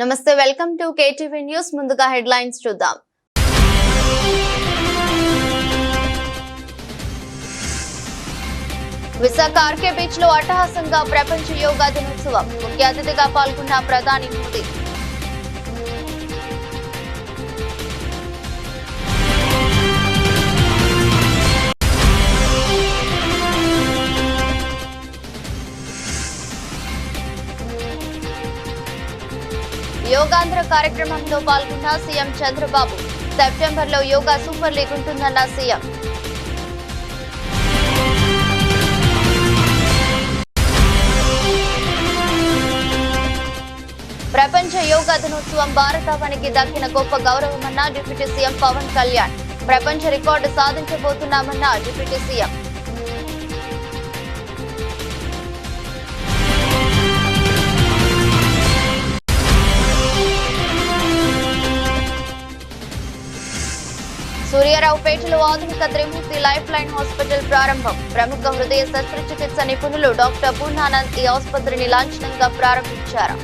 నమస్తే welcome to KTV news ముందుగా headlines చూద్దాం విశాఖ ఆర్కే బీచ్ లో అట్టహాసంగా ప్రపంచ యోగా దినోత్సవం ముఖ్య అతిథిగా పాల్గొన్న ప్రధాని మోదీ యోగాంధ్ర కార్యక్రమంలో పాల్గొన్న సీఎం చంద్రబాబు సెప్టెంబర్లో యోగా సూపర్ లీగ్ ఉంటుందన్న సీఎం ప్రపంచ యోగా దినోత్సవం భారతావానికి దక్కిన గొప్ప గౌరవమన్నా డిప్యూటీ సీఎం పవన్ కళ్యాణ్ ప్రపంచ రికార్డు సాధించబోతున్నామన్నా డిప్యూటీ సీఎం సూర్యారావు పేటలో ఆధునిక త్రిమూర్తి లైఫ్ లైన్ హాస్పిటల్ ప్రారంభం ప్రముఖ హృదయ శస్త్రచికిత్స నిపుణులు డాక్టర్ పూర్ణానంద్ ఈ ఆసుపత్రిని లాంఛనంగా ప్రారంభించారు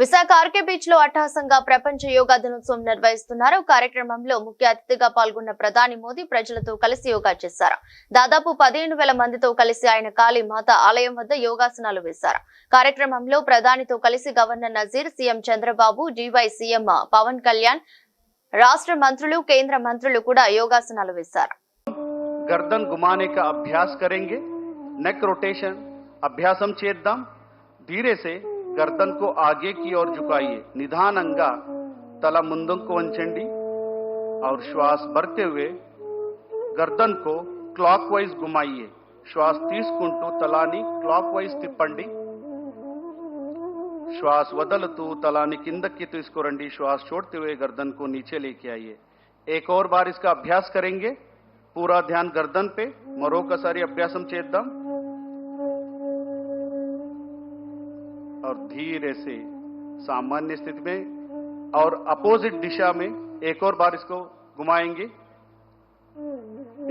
విశాఖ ఆర్కే బీచ్ లో అట్టహాసంగా ప్రపంచ యోగా దినోత్సవం నిర్వహిస్తున్నారు కార్యక్రమంలో ముఖ్య అతిథిగా పాల్గొన్న ప్రధాని మోదీ ప్రజలతో కలిసి యోగా చేశారు దాదాపు పదిహేను వేల మందితో కలిసి ఆయన కాళీ మాత ఆలయం వద్ద యోగాసనాలు వేశారు కార్యక్రమంలో ప్రధానితో కలిసి governor Nazeer CM Chandrababu D Y CM Pawan Kalyan రాష్ట్ర మంత్రులు కేంద్ర మంత్రులు కూడా యోగాసనాలు వేశారు గర్దన్ అభ్యాస్ కరెంగే నెక్ రొటేషన్ అభ్యాసం చేద్దాం गर्दन को आगे की ओर झुकाइए निधानंगा तला ముందుకు వంచండి और श्वास भरते हुए गर्दन को क्लॉकवाइज घुमाइए శ్వాస తీసుకుంటూ తలాని క్లాక్ వైజ్ తిప్పండి श्वास వదలుతూ తలాని కిందకి తీసుకురండి श्वास छोड़ते हुए गर्दन को नीचे लेके आइए एक और बार इसका अभ्यास करेंगे पूरा ध्यान गर्दन पे మరొకసారి అభ్యాసం చేద్దాం और धीरे से सामान्य स्थिति में और अपोजिट दिशा में एक और बार इसको घुमाएंगे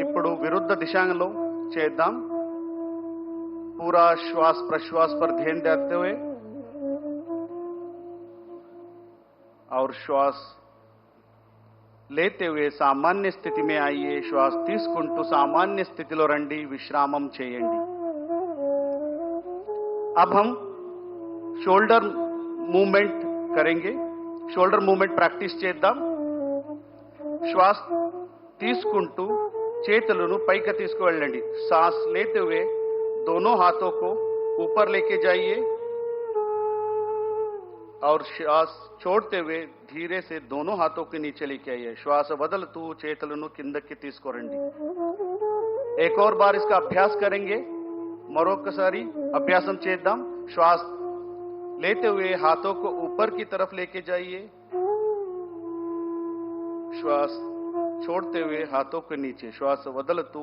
ఇప్పుడు విరుద్ధ దిశలో చేద్దాం पूरा श्वास प्रश्वास पर ध्यान देते हुए और श्वास లేతే हुए సామాన్య స్థితి में आइए శ్వాస తీసుకుంటూ సామాన్య స్థితిలో రండి విశ్రామం చేయండి अब हम शोल्डर मूवमेंट करेंगे షోల్డర్ మూమెంట్ ప్రాక్టీస్ చేద్దాం శ్వాస తీసుకుంటూ చేతులను పైకి తీసుకువెళ్ళండి सांस लेते हुए दोनों हाथों को ऊपर लेके जाइए और श्वास छोड़ते हुए धीरे से दोनों हाथों के नीचे लेके आइए श्वास వదలుతూ చేతులను కిందకి తీసుకురండి एक और बार इसका अभ्यास करेंगे మరొకసారి అభ్యాసం చేద్దాం శ్వాస लेते हुए हाथों को ऊपर की तरफ लेके जाइए श्वास छोड़ते हुए हाथों के नीचे శ్వాస వదలుతూ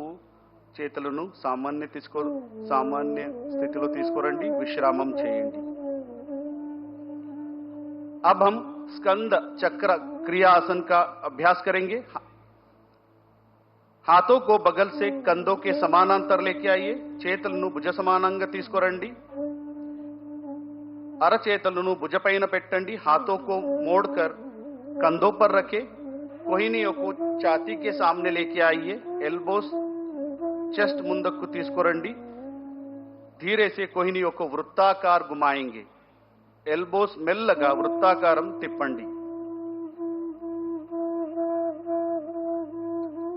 చేతులను సామాన్య తీసుకో సామాన్య స్థితిలో తీసుకురండి విశ్రామం చేయండి अब हम स्कंद चक्र क्रिया आसन का अभ्यास करेंगे हा- हाथों को बगल से कंधों के समानांतर लेके आइए చేతులను భుజ సమానంగా తీసుకురండి అరచేతలను భుజపైన పెట్టండి హాతో కో మోడ్కర్ కందో పర్ రఖే కోహినియో కో ఛాతీ కే సామ్నే లేకే ఆయే ఎల్బోస్ చెస్ట్ ముందక్కు తీసుకురండి ధీరేసే కోహిని యొక్క వృత్తాకార్ గుమాయింగే ఎల్బోస్ మెల్లగా వృత్తాకారం తిప్పండి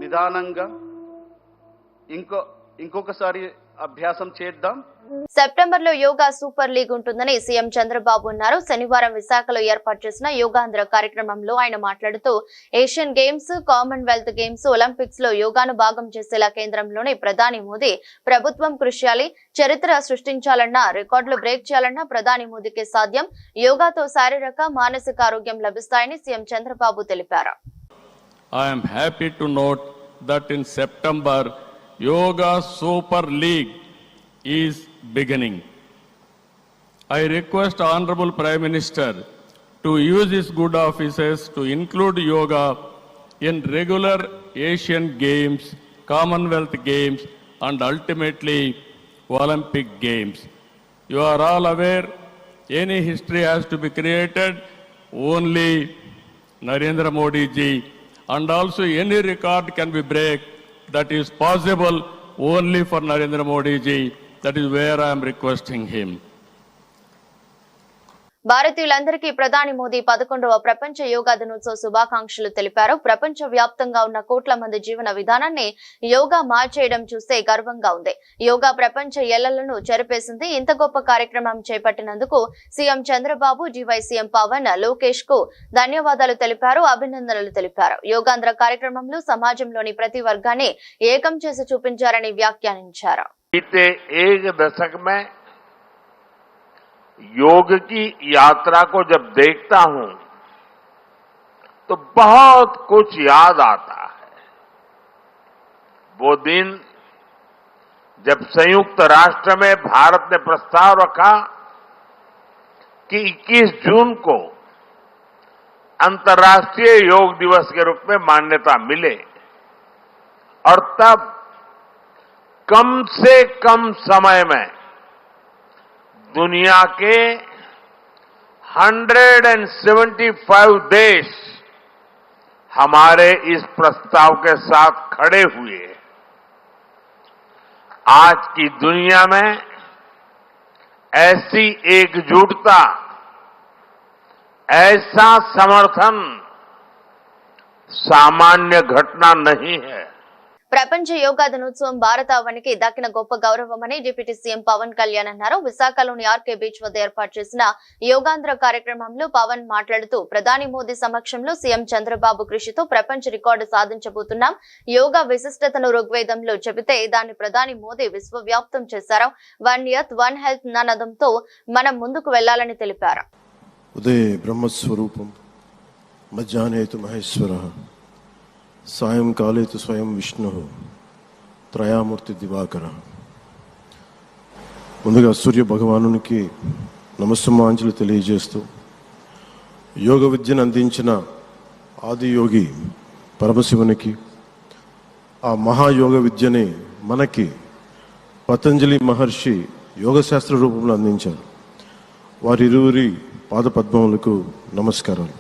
నిదానంగా ఇంకో ఇంకొకసారి అభ్యాసం చేద్దాం సెప్టెంబర్ లో యోగా సూపర్ లీగ్ ఉంటుందని సీఎం చంద్రబాబు అన్నారు శనివారం విశాఖలో ఏర్పాటు చేసిన యోగాంధ్ర కార్యక్రమంలో ఆయన మాట్లాడుతూ Asian games Commonwealth games Olympics లో యోగాను భాగం చేసేలా కేంద్రంలోనే ప్రధాని మోదీ ప్రభుత్వం కృషి చరిత్ర సృష్టించాలన్నా రికార్డులు బ్రేక్ చేయాలన్నా ప్రధాని మోదీకి సాధ్యం యోగాతో శారీరక మానసిక ఆరోగ్యం లభిస్తాయని సీఎం చంద్రబాబు తెలిపారు Yoga Super League is beginning. I request Honorable Prime Minister to use his good offices to include yoga in regular Asian Games, Commonwealth Games, and ultimately Olympic Games. You are all aware any history has to be created, only Narendra Modi ji, and also any record can be break that is possible only for Narendra Modi ji. That is where I am requesting him. భారతీయులందరికీ ప్రధాని మోదీ పదకొండవ ప్రపంచ యోగా దినోత్సవ శుభాకాంక్షలు తెలిపారు ప్రపంచ వ్యాప్తంగా ఉన్న కోట్ల మంది జీవన విధానాన్ని యోగా మార్చేయడం చూస్తే గర్వంగా ఉంది యోగా ప్రపంచ ఎల్లలను చెరిపేసింది ఇంత గొప్ప కార్యక్రమం చేపట్టినందుకు CM Chandrababu D Y CM Pawan Lokesh కు ధన్యవాదాలు తెలిపారు అభినందనలు తెలిపారు యోగాంధ్ర కార్యక్రమంలో సమాజంలోని ప్రతి వర్గాన్ని ఏకం చేసి చూపించారని వ్యాఖ్యానించారు योग की यात्रा को जब देखता हूं तो बहुत कुछ याद आता है वो दिन जब संयुक्त राष्ट्र में भारत ने प्रस्ताव रखा कि 21 जून को अंतर्राष्ट्रीय योग दिवस के रूप में मान्यता मिले और तब कम से कम समय में दुनिया के 175 देश हमारे इस प्रस्ताव के साथ खड़े हुए आज की दुनिया में ऐसी एकजुटता ऐसा समर्थन सामान्य घटना नहीं है ప్రపంచ యోగా దినోత్సవం భారత అవనికి దక్కిన గొప్ప గౌరవమని డిప్యూటీ సీఎం పవన్ కళ్యాణ్ అన్నారు విశాఖలోని ఆర్కే బీచ్ వద్ద ఏర్పాటు చేసిన యోగాంధ్ర కార్యక్రమంలో పవన్ మాట్లాడుతూ ప్రధాని మోదీ సమక్షంలో సీఎం చంద్రబాబు కృషితో ప్రపంచ రికార్డు సాధించబోతున్నాం యోగా విశిష్టతను ఋగ్వేదంలో చెబితే దాన్ని ప్రధాని మోదీ విశ్వవ్యాప్తం చేశారు వన్ ఎర్త్ వన్ హెల్త్ ననదంతో మనం ముందుకు వెళ్లాలని తెలిపారు ఉదయ బ్రహ్మస్వరూపం మధ్యాహ్నేతు మహేశ్వర సాయం కాలేతు స్వయం విష్ణు త్రయామూర్తి దివాకర ముందుగా సూర్య భగవానునికి నమస్సుమాంజలు తెలియజేస్తూ యోగ విద్యను అందించిన ఆదియోగి పరమశివునికి ఆ మహాయోగ విద్యని మనకి పతంజలి మహర్షి యోగశాస్త్ర రూపంలో అందించారు వారిరువురి పాదపద్మములకు నమస్కారాలు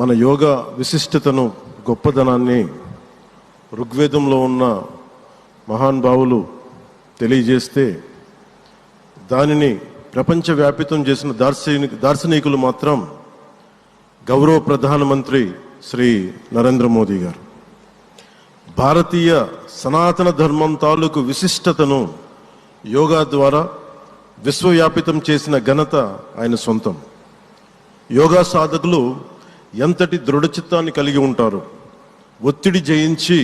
మన యోగ విశిష్టతను గొప్పదనాన్ని ఋగ్వేదంలో ఉన్న మహాన్ భావులు తెలియజేస్తే దానిని ప్రపంచవ్యాపితం చేసిన దార్శనిక దార్శనికులు మాత్రం గౌరవ ప్రధానమంత్రి శ్రీ నరేంద్ర మోదీ గారు భారతీయ సనాతన ధర్మం తాలూకు విశిష్టతను యోగా ద్వారా విశ్వవ్యాపితం చేసిన ఘనత ఆయన సొంతం యోగా సాధకులు ఎంతటి దృఢచిత్తాన్ని కలిగి ఉంటారు ఒత్తిడి జయించి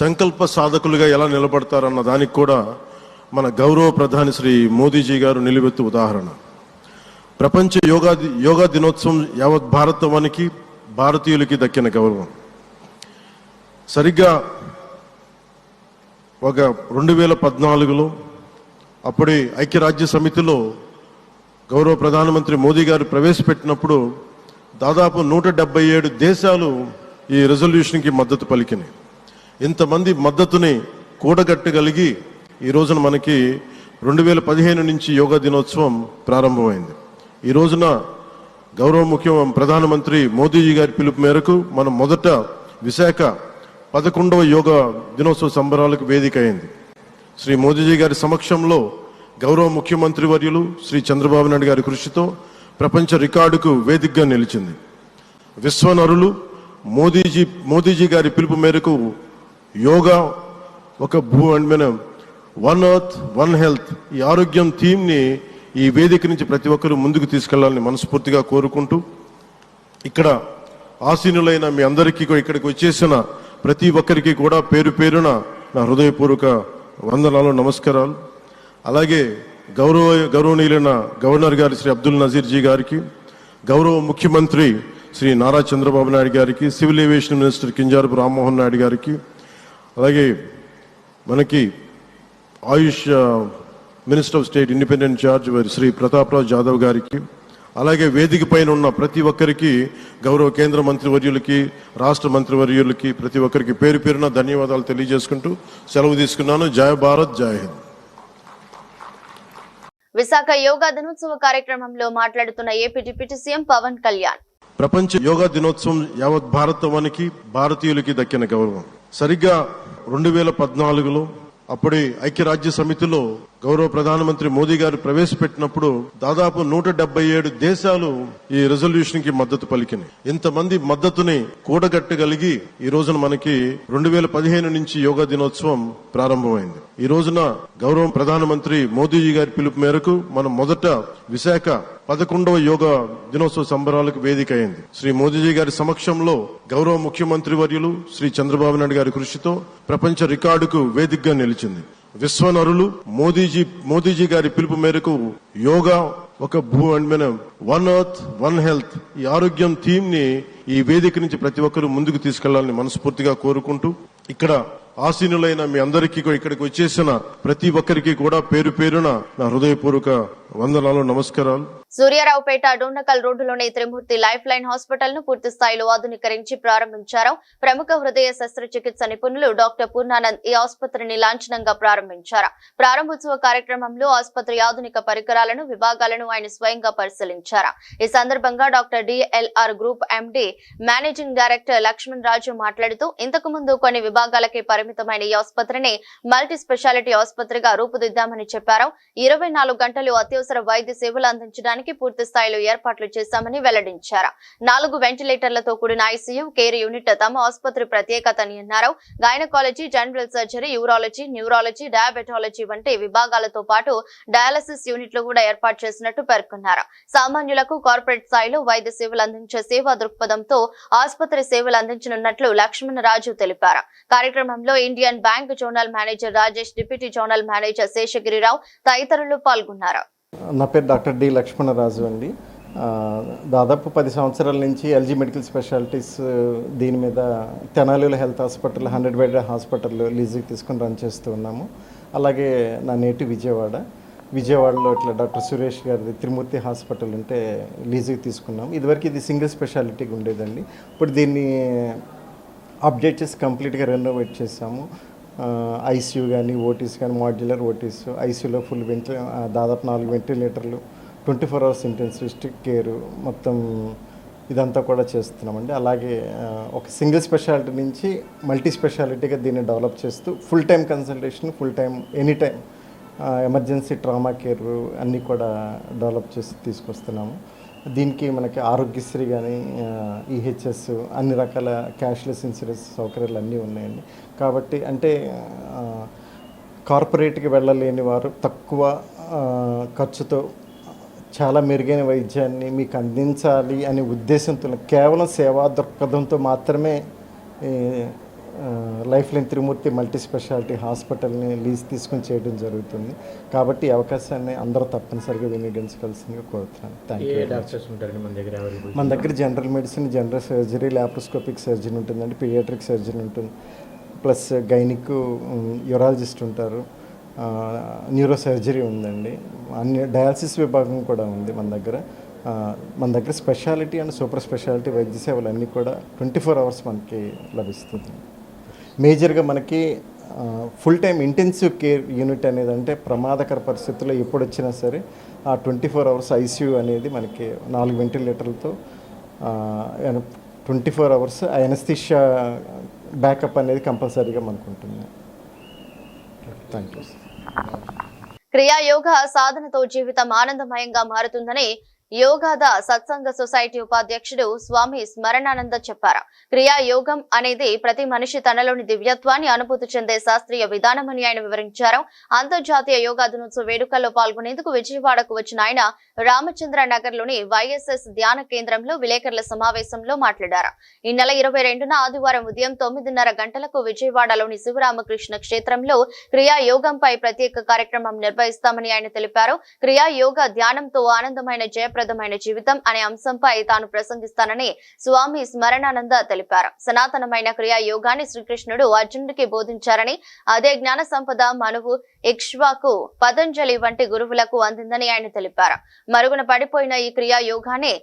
సంకల్ప సాధకులుగా ఎలా నిలబడతారన్న దానికి కూడా మన గౌరవ ప్రధాని శ్రీ మోదీజీ గారు నిలువెత్తు ఉదాహరణ ప్రపంచ యోగా యోగా దినోత్సవం యావత్ భారతవానికి భారతీయులకి దక్కిన గౌరవం సరిగ్గా ఒక రెండు వేల పద్నాలుగులో అప్పుడే ఐక్యరాజ్య సమితిలో గౌరవ ప్రధానమంత్రి మోదీ గారు ప్రవేశపెట్టినప్పుడు దాదాపు నూట డెబ్బై ఏడు దేశాలు ఈ రెజల్యూషన్కి మద్దతు పలికినాయి ఇంతమంది మద్దతుని కూడగట్టగలిగి ఈ రోజున మనకి రెండు వేల పదిహేను నుంచి యోగా దినోత్సవం ప్రారంభమైంది ఈ రోజున గౌరవ ముఖ్య ప్రధానమంత్రి మోదీజీ గారి పిలుపు మేరకు మనం మొదట విశాఖ పదకొండవ యోగా దినోత్సవ సంబరాలకు వేదిక అయింది శ్రీ మోదీజీ గారి సమక్షంలో గౌరవ ముఖ్యమంత్రి వర్యులు శ్రీ చంద్రబాబు నాయుడు గారి కృషితో ప్రపంచ రికార్డుకు వేదికగా నిలిచింది విశ్వనరులు మోదీజీ మోదీజీ గారి పిలుపు మేరకు యోగా ఒక భూ అండ్ మనం వన్ ఎర్త్ వన్ హెల్త్ ఈ ఆరోగ్యం థీమ్ని ఈ వేదిక నుంచి ప్రతి ఒక్కరూ ముందుకు తీసుకెళ్లాలని మనస్ఫూర్తిగా కోరుకుంటూ ఇక్కడ ఆసీనులైన మీ అందరికీ ఇక్కడికి వచ్చేసిన ప్రతి ఒక్కరికి కూడా పేరు పేరున నా హృదయపూర్వక వందనాలు నమస్కారాలు అలాగే గౌరవ గౌరవనీయులైన గవర్నర్ గారి శ్రీ అబ్దుల్ నజీర్ జీ గారికి గౌరవ ముఖ్యమంత్రి శ్రీ నారా చంద్రబాబు నాయుడు గారికి civil aviation minister Kinjarapu Rammohan Naidu గారికి అలాగే మనకి AYUSH minister of state independent charge Shri Prataprao Jadhav గారికి అలాగే వేదిక పైన ఉన్న ప్రతి ఒక్కరికి గౌరవ కేంద్ర మంత్రివర్యులకి రాష్ట్ర మంత్రివర్యులకి ప్రతి ఒక్కరికి పేరు పేరున ధన్యవాదాలు తెలియజేసుకుంటూ సెలవు తీసుకున్నాను జయ భారత్ జయ హింద్ విశాఖ యోగా దినోత్సవ కార్యక్రమంలో మాట్లాడుతున్న AP deputy CM Pawan Kalyan ప్రపంచ యోగా దినోత్సవం యావత్ భారతవానికి భారతీయులకి దక్కిన గౌరవం సరిగ్గా రెండు వేల పద్నాలుగులో అప్పటి ఐక్యరాజ్య సమితిలో గౌరవ ప్రధానమంత్రి మోదీ గారు ప్రవేశపెట్టినప్పుడు దాదాపు నూట డెబ్బై ఏడు దేశాలు ఈ రెజల్యూషన్ కి మద్దతు పలికినాయి ఇంతమంది మద్దతుని కూడగట్టగలిగి ఈ రోజున మనకి రెండు వేల పదిహేను నుంచి యోగా దినోత్సవం ప్రారంభమైంది ఈ రోజున గౌరవ ప్రధానమంత్రి మోదీజీ గారి పిలుపు మేరకు మనం మొదట విశాఖ పదకొండవ యోగా దినోత్సవ సంబరాలకు వేదిక అయింది శ్రీ మోదీజీ గారి సమక్షంలో గౌరవ ముఖ్యమంత్రి వర్యులు శ్రీ చంద్రబాబు నాయుడు గారి కృషితో ప్రపంచ రికార్డుకు వేదికగా నిలిచింది విశ్వనరులు మోదీజీ మోదీజీ గారి పిలుపు మేరకు యోగా ఒక భూ అండ్ మనం వన్ అర్త్ వన్ హెల్త్ ఈ ఆరోగ్యం థీమ్ ని ఈ వేదిక నుంచి ప్రతి ఒక్కరూ ముందుకు తీసుకెళ్లాలని మనస్ఫూర్తిగా కోరుకుంటూ ఇక్కడ ఆసీనులైన మీ అందరికీ ఇక్కడికి వచ్చేసిన ప్రతి ఒక్కరికి కూడా పేరు పేరున నా హృదయపూర్వక వందనాలు నమస్కారాలు సూర్యారావుపేట డోండకల్ రోడ్డులోని త్రిమూర్తి లైఫ్ లైన్ హాస్పిటల్ ను పూర్తి స్థాయిలో ఆధునీకరించి ప్రారంభించారు ప్రముఖ హృదయ శస్త్రచికిత్స నిపుణులు డాక్టర్ పూర్ణానంద్ ఈ ఆసుపత్రిని లాంఛనంగా ప్రారంభించారు ప్రారంభోత్సవ కార్యక్రమంలో ఆసుపత్రి ఆధునిక పరికరాలను విభాగాలను ఆయన స్వయంగా పరిశీలించారు ఈ సందర్భంగా doctor DLR group MD managing director Lakshman Raju మాట్లాడుతూ ఇంతకు ముందు కొన్ని విభాగాలకే పరిమితమైన ఈ ఆసుపత్రిని మల్టీ స్పెషాలిటీ ఆసుపత్రిగా రూపుదిద్దామని చెప్పారు ఇరవై గంటలు అత్యవసర వైద్య సేవలు అందించడానికి చేయడానికి పూర్తి స్థాయిలో ఏర్పాట్లు చేశామని వెల్లడించారు నాలుగు వెంటిలేటర్లతో కూడిన ఐసీయూ కేర్ యూనిట్ తమ ఆసుపత్రి ప్రత్యేకత అని అన్నారు gynaecology general surgery urology neurology diabetology వంటి విభాగాలతో పాటు డయాలసిస్ యూనిట్లు కూడా ఏర్పాటు చేసినట్టు పేర్కొన్నారు సామాన్యులకు కార్పొరేట్ స్థాయిలో వైద్య సేవలు అందించే సేవా దృక్పథంతో ఆసుపత్రి సేవలు అందించనున్నట్లు రాజు తెలిపారు కార్యక్రమంలో Indian Bank zonal manager Rajesh deputy zonal manager Seshagirirao తదితరులు పాల్గొన్నారు నా పేరు డాక్టర్ డి లక్ష్మణరాజు అండి దాదాపు పది సంవత్సరాల నుంచి ఎల్జీ మెడికల్ స్పెషాలిటీస్ దీని మీద తెనాలిలో health hospital hundred bed hospital లీజుకి తీసుకుని రన్ చేస్తూ ఉన్నాము అలాగే నా నేటి విజయవాడ విజయవాడలో ఇట్లా డాక్టర్ సురేష్ గారిది త్రిమూర్తి హాస్పిటల్ ఉంటే లీజుకి తీసుకున్నాము ఇదివరకు ఇది సింగిల్ స్పెషాలిటీగా ఉండేదండి ఇప్పుడు దీన్ని అప్డేట్ చేసి కంప్లీట్గా రెనోవేట్ చేసాము ఐసీయూ కానీ ఓటీస్ కానీ మాడ్యులర్ ఓటీస్ ఐసీయూలో ఫుల్ వెంటి దాదాపు నాలుగు వెంటిలేటర్లు twenty four hours intensive care మొత్తం ఇదంతా కూడా చేస్తున్నామండి అలాగే ఒక సింగిల్ స్పెషాలిటీ నుంచి మల్టీ స్పెషాలిటీగా దీన్ని డెవలప్ చేస్తూ full time consultation full time any time emergency trauma care అన్నీ కూడా డెవలప్ చేసి తీసుకొస్తున్నాము దీనికి మనకి ఆరోగ్యశ్రీ కానీ ఈహెచ్ఎస్ e అన్ని రకాల క్యాష్లెస్ ఇన్సూరెన్స్ సౌకర్యాలు అన్నీ ఉన్నాయండి కాబట్టి అంటే కార్పొరేట్కి వెళ్ళలేని వారు తక్కువ ఖర్చుతో చాలా మెరుగైన వైద్యాన్ని మీకు అందించాలి అనే ఉద్దేశంతో కేవలం సేవా దృక్పథంతో మాత్రమే life line Trimurthi multi speciality హాస్పిటల్ని లీజ్ తీసుకుని చేయడం జరుగుతుంది కాబట్టి అవకాశాన్ని అందరూ తప్పనిసరిగా వినియోగించవలసిందిగా కోరుతున్నాను థ్యాంక్ యూ మన దగ్గర general medicine general surgery laparoscopic surgery ఉంటుందండి పిడియాట్రిక్ సర్జరీ ఉంటుంది ప్లస్ గైనిక్ యూరాలజిస్ట్ ఉంటారు న్యూరో సర్జరీ ఉందండి అన్ని డయాలసిస్ విభాగం కూడా ఉంది మన దగ్గర మన దగ్గర స్పెషాలిటీ అండ్ సూపర్ స్పెషాలిటీ వైద్య సేవలు అన్నీ కూడా ట్వంటీ ఫోర్ అవర్స్ మనకి లభిస్తుంది మేజర్గా మనకి full time intensive care unit అనేది అంటే ప్రమాదకర పరిస్థితుల్లో ఎప్పుడు వచ్చినా సరే ఆ ట్వంటీ ఫోర్ అవర్స్ ఐసీయూ అనేది మనకి నాలుగు వెంటిలేటర్లతో twenty four hours anaesthesia backup అనేది కంపల్సరీగా మనకు ఉంటుంది థ్యాంక్ యూ క్రియాయోగ సాధనతో జీవితం ఆనందమయంగా మారుతుందని యోగాద సత్సంగ సొసైటీ ఉపాధ్యక్షుడు స్వామి స్మరణానంద చెప్పారు క్రియా యోగం అనేది ప్రతి మనిషి తనలోని దివ్యత్వాన్ని అనుభూతి చెందే శాస్త్రీయ విధానమని ఆయన వివరించారు అంతర్జాతీయ యోగా దినోత్సవ వేడుకల్లో పాల్గొనేందుకు విజయవాడకు వచ్చిన ఆయన రామచంద్ర నగర్ లోని వైఎస్ఎస్ ధ్యాన కేంద్రంలో విలేకరుల సమావేశంలో మాట్లాడారు ఈ నెల ఇరవై రెండున ఆదివారం ఉదయం తొమ్మిదిన్నర గంటలకు విజయవాడలోని శివరామకృష్ణ క్షేత్రంలో క్రియా యోగంపై ప్రత్యేక కార్యక్రమం నిర్వహిస్తామని ఆయన తెలిపారు క్రియా యోగ ధ్యానంతో ఆనందమైన జయ ఆనందప్రదమైన జీవితం అనే అంశంపై తాను ప్రసంగిస్తానని స్వామి స్మరణానంద తెలిపారు సనాతనమైన క్రియా యోగాన్ని శ్రీకృష్ణుడు అర్జునుడికి బోధించారని అదే జ్ఞాన సంపద మనువు ఇక్ష్వాకు పతంజలి వంటి గురువులకు అందిందని ఆయన తెలిపారు మరుగున పడిపోయిన ఈ క్రియా యోగాన్ని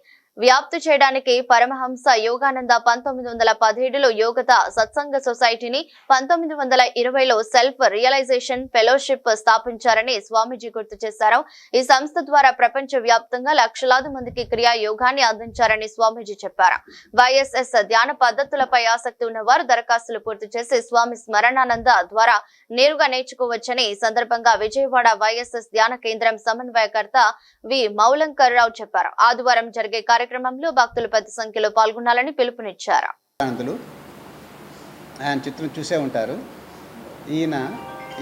వ్యాప్తి చేయడానికి పరమహంస యోగానంద పంతొమ్మిది వందల పదిహేడులో యోగత సత్సంగ సొసైటీని పంతొమ్మిది వందల ఇరవైలో సెల్ఫ్ రియలైజేషన్ ఫెలోషిప్ స్థాపించారని స్వామీజీ గుర్తు చేశారు ఈ సంస్థ ద్వారా ప్రపంచ వ్యాప్తంగా లక్షలాది మందికి క్రియా యోగాన్ని అందించారని స్వామీజీ చెప్పారు వైఎస్ఎస్ ధ్యాన పద్ధతులపై ఆసక్తి ఉన్నవారు దరఖాస్తులు పూర్తి చేసి స్వామి స్మరణానంద ద్వారా నేరుగా నేర్చుకోవచ్చని ఈ సందర్భంగా విజయవాడ వైఎస్ఎస్ ధ్యాన కేంద్రం సమన్వయకర్త వి మౌలంకర్రావు చెప్పారు ఆదివారం జరిగే కార్యక్రమం కార్యక్రమంలో భక్తులు పెద్ద సంఖ్యలో పాల్గొనాలని పిలుపునిచ్చారు ఆయన చిత్రం చూసే ఉంటారు ఈయన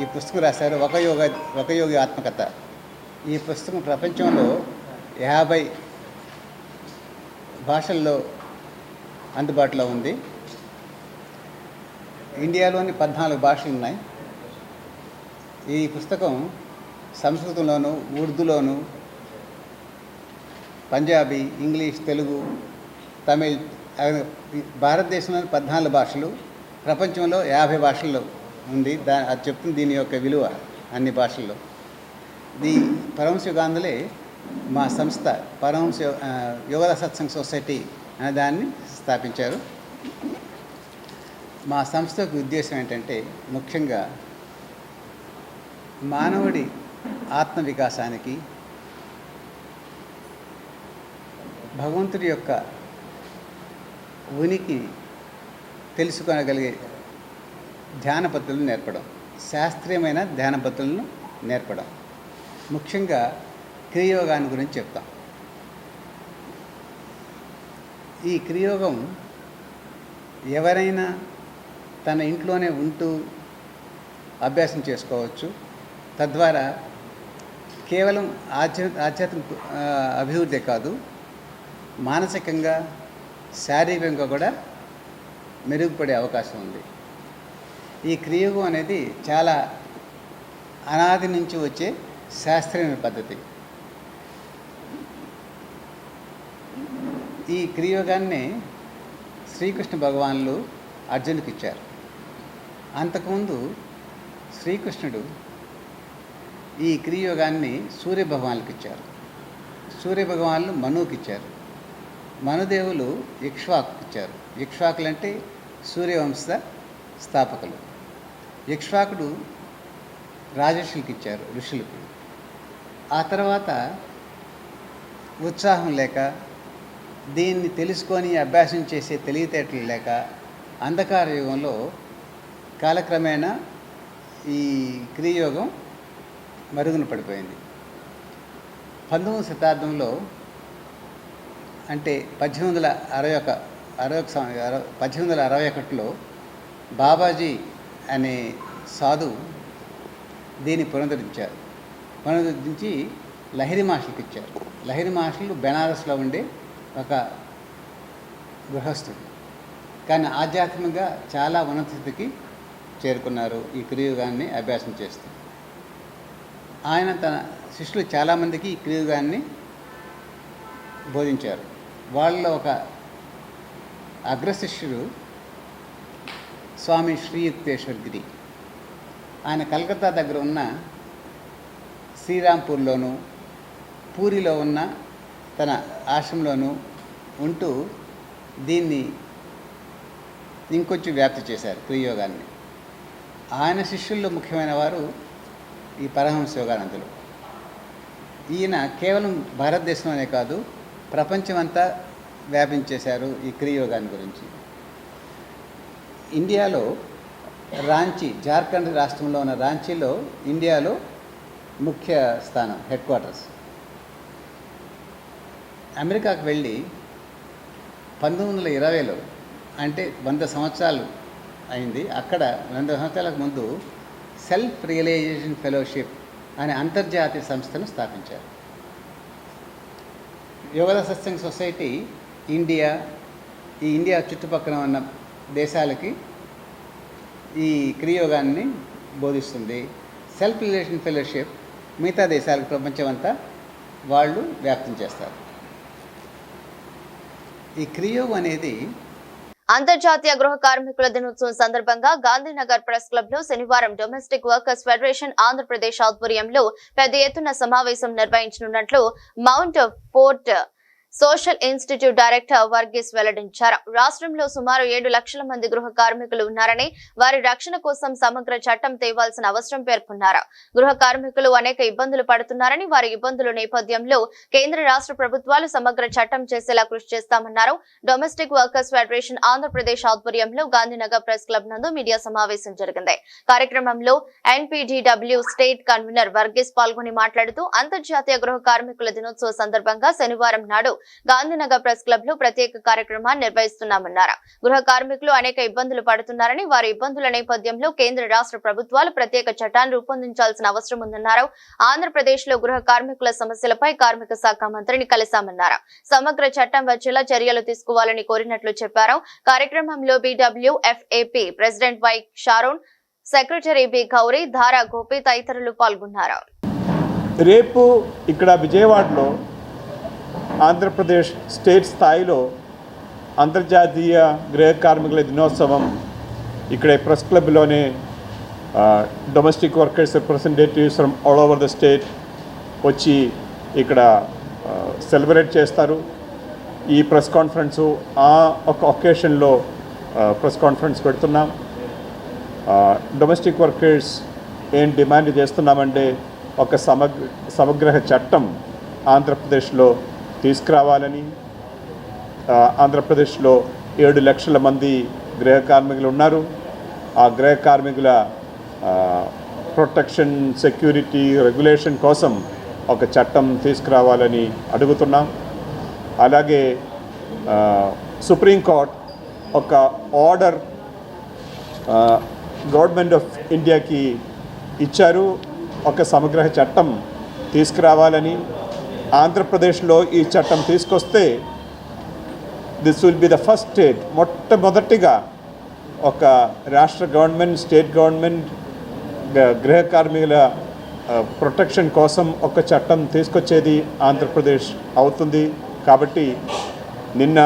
ఈ పుస్తకం రాశారు ఒక యోగ ఒక యోగి ఆత్మకథ ఈ పుస్తకం ప్రపంచంలో యాభై భాషల్లో అందుబాటులో ఉంది ఇండియాలోని పద్నాలుగు భాషలు ఉన్నాయి ఈ పుస్తకం సంస్కృతంలోను ఉర్దూలోను పంజాబీ ఇంగ్లీష్ తెలుగు తమిళ్ భారతదేశంలోని పద్నాలుగు భాషలు ప్రపంచంలో యాభై భాషల్లో ఉంది దా అది చెప్తుంది దీని యొక్క విలువ అన్ని భాషల్లో ది పరమశివ యుగాంధులే మా సంస్థ పరమశ యోగదా సత్సంగ్ సొసైటీ అనే దాన్ని స్థాపించారు మా సంస్థకు ఉద్దేశం ఏంటంటే ముఖ్యంగా మానవుడి ఆత్మ వికాసానికి భగవంతుడి యొక్క ఉనికి తెలుసుకోగలిగే ధ్యాన పద్ధతులను నేర్పడం శాస్త్రీయమైన ధ్యాన పద్ధతులను నేర్పడం ముఖ్యంగా క్రియోగాన్ని గురించి చెప్తాం ఈ క్రియోగం ఎవరైనా తన ఇంట్లోనే ఉంటూ అభ్యాసం చేసుకోవచ్చు తద్వారా కేవలం ఆధ్యాత్మిక అభివృద్ధి కాదు మానసికంగా శారీరకంగా కూడా మెరుగుపడే అవకాశం ఉంది ఈ క్రియోగం అనేది చాలా అనాది నుంచి వచ్చే శాస్త్రీయమైన పద్ధతి ఈ క్రియోగాన్ని శ్రీకృష్ణ భగవానులు అర్జునుకి ఇచ్చారు అంతకుముందు శ్రీకృష్ణుడు ఈ క్రియోగాన్ని సూర్యభగవానులకు ఇచ్చారు సూర్యభగవానులు మనువుకి ఇచ్చారు మనుదేవులు ఇక్ష్వాక్ ఇచ్చారు ఇక్ష్వాకులు అంటే సూర్యవంశ స్థాపకులు ఇక్ష్వాకుడు రాజర్షులకి ఇచ్చారు ఋషులకు ఆ తర్వాత ఉత్సాహం లేక దీన్ని తెలుసుకొని అభ్యాసం చేసే తెలివితేటలు లేక అంధకార యుగంలో కాలక్రమేణా ఈ క్రియోగం మరుగున పడిపోయింది పంతొమ్మిదవ శతాబ్దంలో అంటే పద్దెనిమిది వందల అరవై ఒక అరవై ఒక పద్దెనిమిది వందల అరవై ఒకటిలో బాబాజీ అనే సాధు దీన్ని పునరుద్ధరించారు పునరుద్ధరించి లహరి మహర్షులకు ఇచ్చారు లహరి మహర్షులు బెనారస్లో ఉండే ఒక గృహస్థుడు కానీ ఆధ్యాత్మికంగా చాలా ఉన్నత స్థితికి చేరుకున్నారు ఈ క్రియుగాన్ని అభ్యాసం చేస్తూ ఆయన తన శిష్యులు చాలామందికి ఈ క్రియుగాన్ని బోధించారు వాళ్ళ ఒక అగ్రశిష్యుడు స్వామి శ్రీయుక్తేశ్వర్ గిరి ఆయన కలకత్తా దగ్గర ఉన్న శ్రీరాంపూర్లోను పూరిలో ఉన్న తన ఆశ్రమంలోను ఉంటూ దీన్ని ఇంకొంచెం వ్యాప్తి చేశారు క్రియోగాన్ని ఆయన శిష్యుల్లో ముఖ్యమైన వారు ఈ పరహంస యోగానందులు ఈయన కేవలం భారతదేశంలోనే కాదు ప్రపంచమంతా వ్యాపించేశారు ఈ క్రియోగాన్ని గురించి ఇండియాలో రాంచీ జార్ఖండ్ రాష్ట్రంలో ఉన్న రాంచీలో ఇండియాలో ముఖ్య స్థానం హెడ్ క్వార్టర్స్ అమెరికాకు వెళ్ళి పంతొమ్మిది వందల ఇరవైలో అంటే వంద సంవత్సరాలు అయింది అక్కడ వంద సంవత్సరాలకు ముందు సెల్ఫ్ రియలైజేషన్ ఫెలోషిప్ అనే అంతర్జాతీయ సంస్థను స్థాపించారు యోగదా సత్సంగ్ సొసైటీ ఇండియా ఈ ఇండియా చుట్టుపక్కల ఉన్న దేశాలకి ఈ క్రియోగాన్ని బోధిస్తుంది సెల్ఫ్ రిలేషన్ ఫెలోషిప్ మిగతా దేశాలకు ప్రపంచమంతా వాళ్ళు వ్యాప్తం చేస్తారు ఈ క్రియోగ్ అనేది అంతర్జాతీయ గృహ కార్మికుల దినోత్సవం సందర్భంగా గాంధీనగర్ ప్రెస్ క్లబ్ లో శనివారం డొమెస్టిక్ వర్కర్స్ ఫెడరేషన్ ఆంధ్రప్రదేశ్ ఆధ్వర్యంలో పెద్ద ఎత్తున సమావేశం నిర్వహించనున్నట్లు Mount Fort Social Institute director Varghese వెల్లడించారు రాష్ట్రంలో సుమారు ఏడు లక్షల మంది గృహ కార్మికులు ఉన్నారని వారి రక్షణ కోసం సమగ్ర చట్టం తేవాల్సిన అవసరం పేర్కొన్నారు గృహ కార్మికులు అనేక ఇబ్బందులు పడుతున్నారని వారి ఇబ్బందుల నేపథ్యంలో కేంద్ర రాష్ట్ర ప్రభుత్వాలు సమగ్ర చట్టం చేసేలా కృషి చేస్తామన్నారు డొమెస్టిక్ వర్కర్స్ ఫెడరేషన్ ఆంధ్రప్రదేశ్ ఆధ్వర్యంలో గాంధీనగర్ ప్రెస్ క్లబ్ నందు మీడియా సమావేశం జరిగింది కార్యక్రమంలో ఎన్పీడీడబ్ల్యూ స్టేట్ కన్వీనర్ వర్గీస్ పాల్గొని మాట్లాడుతూ అంతర్జాతీయ గృహ కార్మికుల దినోత్సవ సందర్భంగా శనివారం నాడు గాంధీనగర్ ప్రెస్ క్లబ్ లో ప్రత్యేక కార్యక్రమాన్ని నిర్వహిస్తున్నామన్నారు గృహ కార్మికులు అనేక ఇబ్బందులు పడుతున్నారని వారి ఇబ్బందుల నేపథ్యంలో కేంద్ర రాష్ట్ర ప్రభుత్వాలు ప్రత్యేక చట్టాన్ని రూపొందించాల్సిన అవసరం ఉందన్నారు ఆంధ్రప్రదేశ్ లో గృహ కార్మికుల సమస్యలపై కార్మిక శాఖ మంత్రిని కలిశామన్నారు సమగ్ర చట్టం వచ్చేలా చర్యలు తీసుకోవాలని కోరినట్లు చెప్పారు కార్యక్రమంలో BWFAP president Y Sharon secretary B Gauri Dhara Gopi తదితరులు పాల్గొన్నారు రేపు ఇక్కడ విజయవాడలో ఆంధ్రప్రదేశ్ స్టేట్ స్థాయిలో అంతర్జాతీయ గృహ కార్మికుల దినోత్సవం ఇక్కడ press క్లబ్లోనే domestic workers representatives from all over the state వచ్చి ఇక్కడ సెలబ్రేట్ చేస్తారు ఈ ప్రెస్ కాన్ఫరెన్సు ఆ ఒక ఒకేషన్లో ప్రెస్ కాన్ఫరెన్స్ పెడుతున్నాం డొమెస్టిక్ వర్కర్స్ ఏం డిమాండ్ చేస్తున్నామంటే ఒక సమగ్ర సమగ్ర చట్టం ఆంధ్రప్రదేశ్లో తీసుకురావాలని ఆంధ్రప్రదేశ్లో ఏడు లక్షల మంది గృహ కార్మికులు ఉన్నారు ఆ గృహ కార్మికుల ప్రొటెక్షన్ సెక్యూరిటీ రెగ్యులేషన్ కోసం ఒక చట్టం తీసుకురావాలని అడుగుతున్నాం అలాగే సుప్రీంకోర్టు ఒక ఆర్డర్ గవర్నమెంట్ ఆఫ్ ఇండియాకి ఇచ్చారు ఒక సమగ్ర చట్టం తీసుకురావాలని ఆంధ్రప్రదేశ్లో ఈ చట్టం తీసుకొస్తే this will be the first state మొట్టమొదటిగా ఒక రాష్ట్ర గవర్నమెంట్ స్టేట్ గవర్నమెంట్ గృహ కార్మికుల ప్రొటెక్షన్ కోసం ఒక చట్టం తీసుకొచ్చేది ఆంధ్రప్రదేశ్ అవుతుంది కాబట్టి నిన్న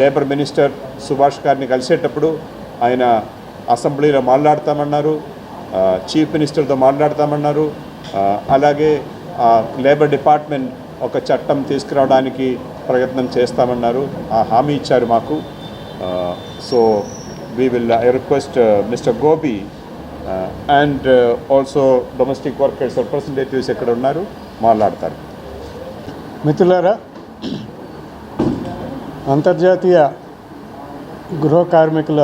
లేబర్ మినిస్టర్ సుభాష్ గారిని కలిసేటప్పుడు ఆయన అసెంబ్లీలో మాట్లాడతామన్నారు చీఫ్ మినిస్టర్తో మాట్లాడతామన్నారు అలాగే లేబర్ డిపార్ట్మెంట్ ఒక చట్టం తీసుకురావడానికి ప్రయత్నం చేస్తామన్నారు ఆ హామీ ఇచ్చారు మాకు so we will I request mister Gopi and also domestic workers representatives ఎక్కడ ఉన్నారు మాట్లాడతారు మిత్రులారా అంతర్జాతీయ గృహ కార్మికుల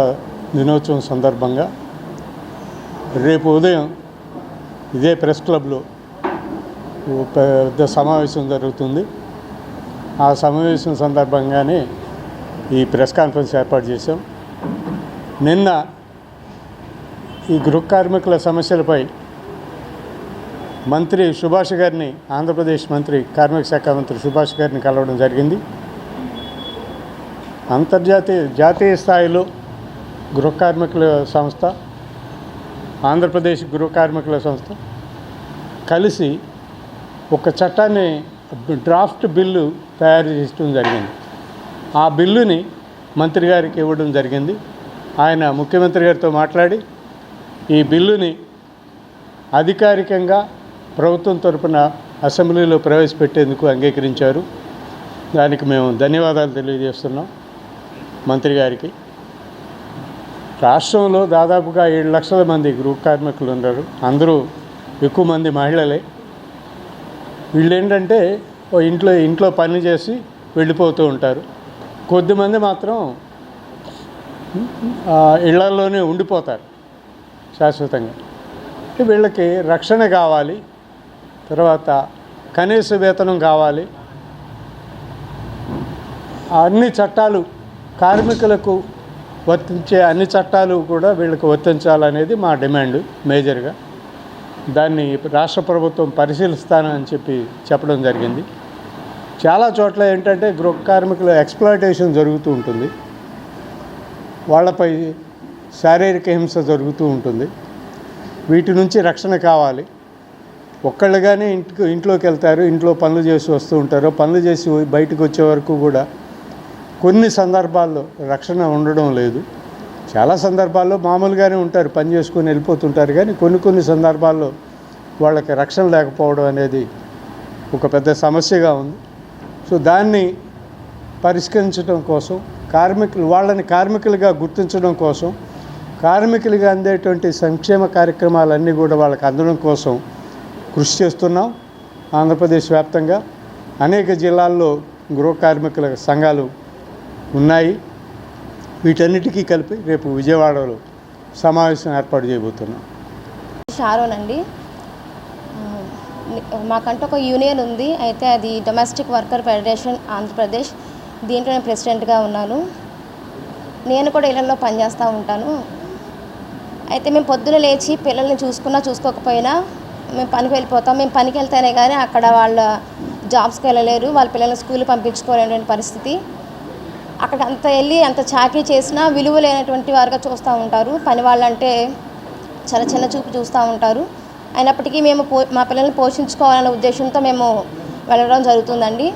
దినోత్సవం సందర్భంగా రేపు ఉదయం ఇదే ప్రెస్ క్లబ్లో పెద్ద సమావేశం జరుగుతుంది ఆ సమావేశం సందర్భంగానే ఈ ప్రెస్ కాన్ఫరెన్స్ ఏర్పాటు చేశాం నిన్న ఈ గృహ కార్మికుల సమస్యలపై మంత్రి సుభాష్ గారిని ఆంధ్రప్రదేశ్ మంత్రి కార్మిక శాఖ మంత్రి సుభాష్ గారిని కలవడం జరిగింది అంతర్జాతీయ జాతీయ స్థాయిలో గృహ కార్మికుల సంస్థ ఆంధ్రప్రదేశ్ గృహ కార్మికుల సంస్థ కలిసి ఒక చట్టాన్ని డ్రాఫ్ట్ బిల్లు తయారు చేయడం జరిగింది ఆ బిల్లుని మంత్రి గారికి ఇవ్వడం జరిగింది ఆయన ముఖ్యమంత్రి గారితో మాట్లాడి ఈ బిల్లుని అధికారికంగా ప్రభుత్వం తరపున అసెంబ్లీలో ప్రవేశపెట్టేందుకు అంగీకరించారు దానికి మేము ధన్యవాదాలు తెలియజేస్తున్నాం మంత్రి గారికి రాష్ట్రంలో దాదాపుగా ఏడు లక్షల మంది గృహ కార్మికులు ఉన్నారు అందరూ ఎక్కువ మంది మహిళలే వీళ్ళు ఏంటంటే ఇంట్లో ఇంట్లో పని చేసి వెళ్ళిపోతూ ఉంటారు కొద్దిమంది మాత్రం ఇళ్లలోనే ఉండిపోతారు శాశ్వతంగా వీళ్ళకి రక్షణ కావాలి తర్వాత కనీస వేతనం కావాలి అన్ని చట్టాలు కార్మికులకు వర్తించే అన్ని చట్టాలు కూడా వీళ్ళకి వర్తించాలనేది మా డిమాండ్ మేజర్గా దాన్ని రాష్ట్ర ప్రభుత్వం పరిశీలిస్తానని చెప్పి చెప్పడం జరిగింది చాలా చోట్ల ఏంటంటే గృహ కార్మికుల ఎక్స్ప్లాయిటేషన్ జరుగుతూ ఉంటుంది వాళ్ళపై శారీరక హింస జరుగుతూ ఉంటుంది వీటి నుంచి రక్షణ కావాలి ఒక్కళ్ళుగానే ఇంటికి ఇంట్లోకి వెళ్తారు ఇంట్లో పనులు చేసి వస్తూ ఉంటారు పనులు చేసి బయటకు వచ్చే వరకు కూడా కొన్ని సందర్భాల్లో రక్షణ ఉండడం లేదు చాలా సందర్భాల్లో మామూలుగానే ఉంటారు పని చేసుకుని వెళ్ళిపోతుంటారు కానీ కొన్ని కొన్ని సందర్భాల్లో వాళ్ళకి రక్షణ లేకపోవడం అనేది ఒక పెద్ద సమస్యగా ఉంది సో దాన్ని పరిష్కరించడం కోసం కార్మికులు వాళ్ళని కార్మికులుగా గుర్తించడం కోసం కార్మికులుగా అందేటువంటి సంక్షేమ కార్యక్రమాలన్నీ కూడా వాళ్ళకి అందడం కోసం కృషి చేస్తున్నాం ఆంధ్రప్రదేశ్ వ్యాప్తంగా అనేక జిల్లాల్లో గృహ కార్మికుల సంఘాలు ఉన్నాయి వీటన్నిటికీ కలిపి రేపు విజయవాడలో సమావేశం ఏర్పాటు చేయబోతున్నాం షారోన్ అండి మాకంటూ ఒక యూనియన్ ఉంది అయితే అది డొమెస్టిక్ వర్కర్ ఫెడరేషన్ ఆంధ్రప్రదేశ్ దీంట్లో నేను ప్రెసిడెంట్గా ఉన్నాను నేను కూడా ఇళ్లలో పనిచేస్తూ ఉంటాను అయితే మేము పొద్దున లేచి పిల్లల్ని చూసుకున్నా చూసుకోకపోయినా మేము పనికి వెళ్ళిపోతాం మేము పనికి వెళ్తేనే కానీ అక్కడ వాళ్ళ జాబ్స్కి వెళ్ళలేరు వాళ్ళ పిల్లల్ని స్కూల్ పంపించుకోలేటువంటి పరిస్థితి అక్కడ అంత వెళ్ళి అంత చాకరీ చేసినా విలువ లేనటువంటి వారుగా చూస్తూ ఉంటారు పని వాళ్ళంటే చాలా చిన్న చూపు చూస్తూ ఉంటారు అయినప్పటికీ మేము పో మా పిల్లల్ని పోషించుకోవాలనే ఉద్దేశంతో మేము వెళ్ళడం జరుగుతుందండి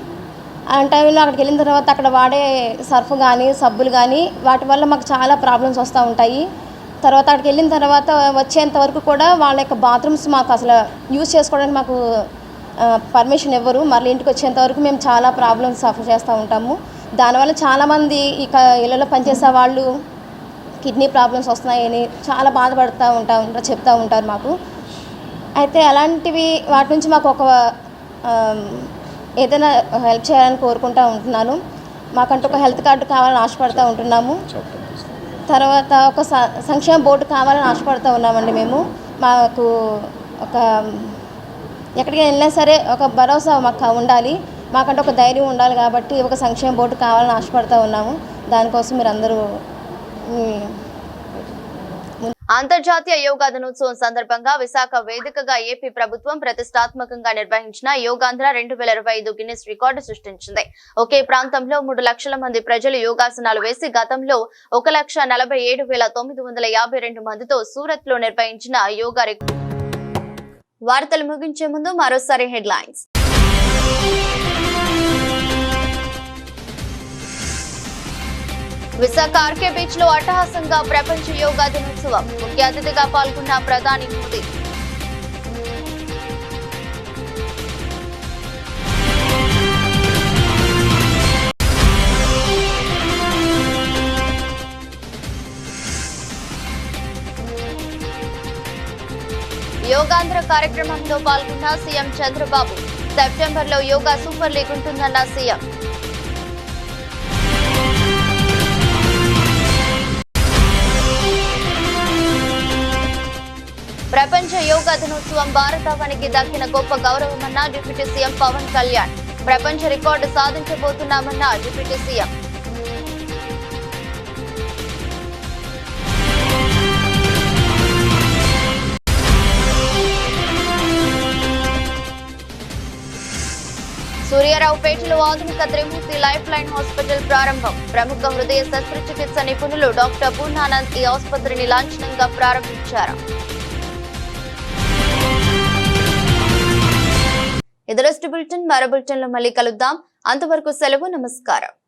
అలాంటి టైంలో అక్కడికి వెళ్ళిన తర్వాత అక్కడ వాడే సర్ఫ్ కానీ సబ్బులు కానీ వాటి వల్ల మాకు చాలా ప్రాబ్లమ్స్ వస్తూ ఉంటాయి తర్వాత అక్కడికి వెళ్ళిన తర్వాత వచ్చేంత వరకు కూడా వాళ్ళ యొక్క బాత్రూమ్స్ మాకు అసలు యూజ్ చేసుకోవడానికి మాకు పర్మిషన్ ఇవ్వరు మళ్ళీ ఇంటికి వచ్చేంత వరకు మేము చాలా ప్రాబ్లమ్స్ సఫర్ చేస్తూ ఉంటాము దానివల్ల చాలామంది ఇక ఇళ్ళలో పనిచేసే వాళ్ళు కిడ్నీ ప్రాబ్లమ్స్ వస్తున్నాయని చాలా బాధపడుతూ ఉంటా ఉంటారు చెప్తూ ఉంటారు మాకు అయితే అలాంటివి వాటి నుంచి మాకు ఒక ఏదైనా హెల్ప్ చేయాలని కోరుకుంటూ ఉంటున్నాను మాకంటూ ఒక హెల్త్ కార్డు కావాలని ఆశపడుతూ ఉంటున్నాము తర్వాత ఒక సంక్షేమ బోర్డు కావాలని ఆశపడుతూ ఉన్నామండి మేము మాకు ఒక ఎక్కడికి వెళ్ళినా సరే ఒక భరోసా మాకు ఉండాలి మాకంటే ఒక ధైర్యం ఉండాలి కాబట్టి ఒక సంక్షేమ బోర్డు కావాలని ఆశపడుతూ ఉన్నాము దానికోసం మీరు అందరూ అంతర్జాతీయ యోగా దినోత్సవం సందర్భంగా విశాఖ వేదికగా ఏపీ ప్రభుత్వం ప్రతిష్టాత్మకంగా నిర్వహించిన యోగాంధ్ర రెండు వేల ఇరవై ఐదు గిన్నెస్ రికార్డు సృష్టించింది ఒకే ప్రాంతంలో మూడు లక్షల మంది ప్రజలు యోగాసనాలు వేసి గతంలో ఒక లక్ష నలభై ఏడు వేల తొమ్మిది వందల యాభై రెండు మందితో సూరత్ లో నిర్వహించిన యోగా వార్తలు ముగించే ముందు మరోసారి హెడ్లైన్స్ విశాఖ ఆర్కే బీచ్ లో అట్టహాసంగా ప్రపంచ యోగా దినోత్సవం ముఖ్య అతిథిగా పాల్గొన్న ప్రధాని మోదీ యోగాంధ్ర కార్యక్రమంలో పాల్గొన్న సీఎం చంద్రబాబు సెప్టెంబర్ లో యోగా సూపర్ లీగ్ ఉంటుందన్న సీఎం కథనోత్సవం భారతావనికి దక్కిన గొప్ప గౌరవమన్న డిప్యూటీ సీఎం పవన్ కళ్యాణ్ ప్రపంచ రికార్డు సాధించబోతున్నామన్న డిప్యూటీ సీఎం సూర్యారావుపేటలో ఆధునిక త్రిమూర్తి లైఫ్ లైన్ హాస్పిటల్ ప్రారంభం ప్రముఖ హృదయ శస్త్రచికిత్స నిపుణులు డాక్టర్ పూర్ణానంద్ ఈ ఆసుపత్రిని లాంఛనంగా ప్రారంభించారు ఇది బులెటిన్ మరో బులెటిన్ లో మళ్ళీ కలుద్దాం అంతవరకు సెలవు నమస్కారం